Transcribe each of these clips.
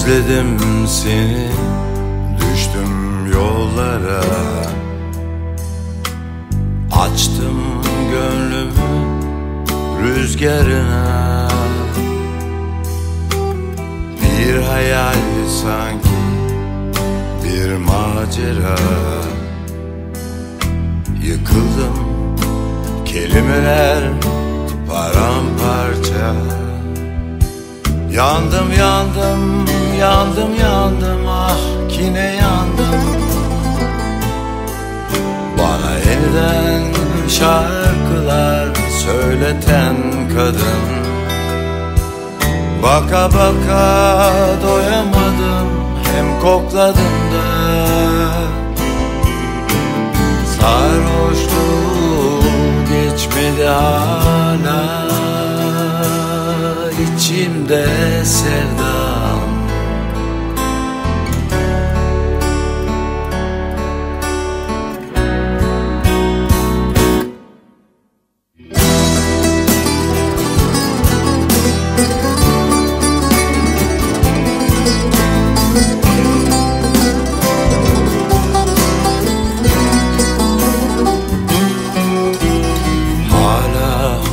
Özledim seni. Düştüm yollara. Açtım gönlümü rüzgarına. Bir hayal sanki bir macera. Yıkıldım kelimeler paramparça. Yandım yandım yandım yandım ah kine yandım. Bana yeniden şarkılar söyleten kadın. Baka baka doyamadım hem kokladım da. Sarhoşluğu geçmedi hala. İçimde sevdam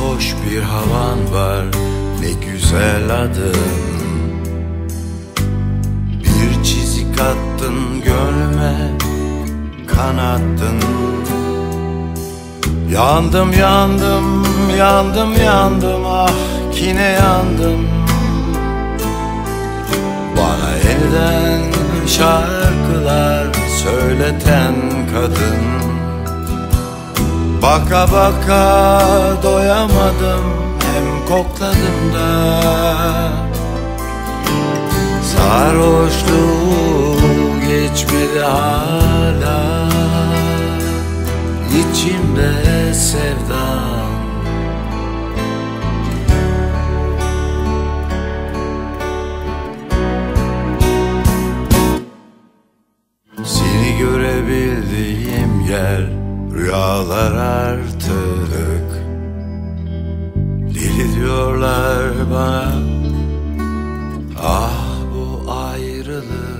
hoş bir havan var. Ne güzel adın. Bir çizik attın gönlüme kanattın. Yandım yandım yandım yandım ah kine yandım. Bana yeniden şarkılar söyleten kadın Baka baka doyamadım hem kokladım da. Sarhoşluğu geçmedi hala. İçimde sevdan Seni görebildiğim yer Rüyalar artık. Deli diyorlar bana. Ah bu ayrılık.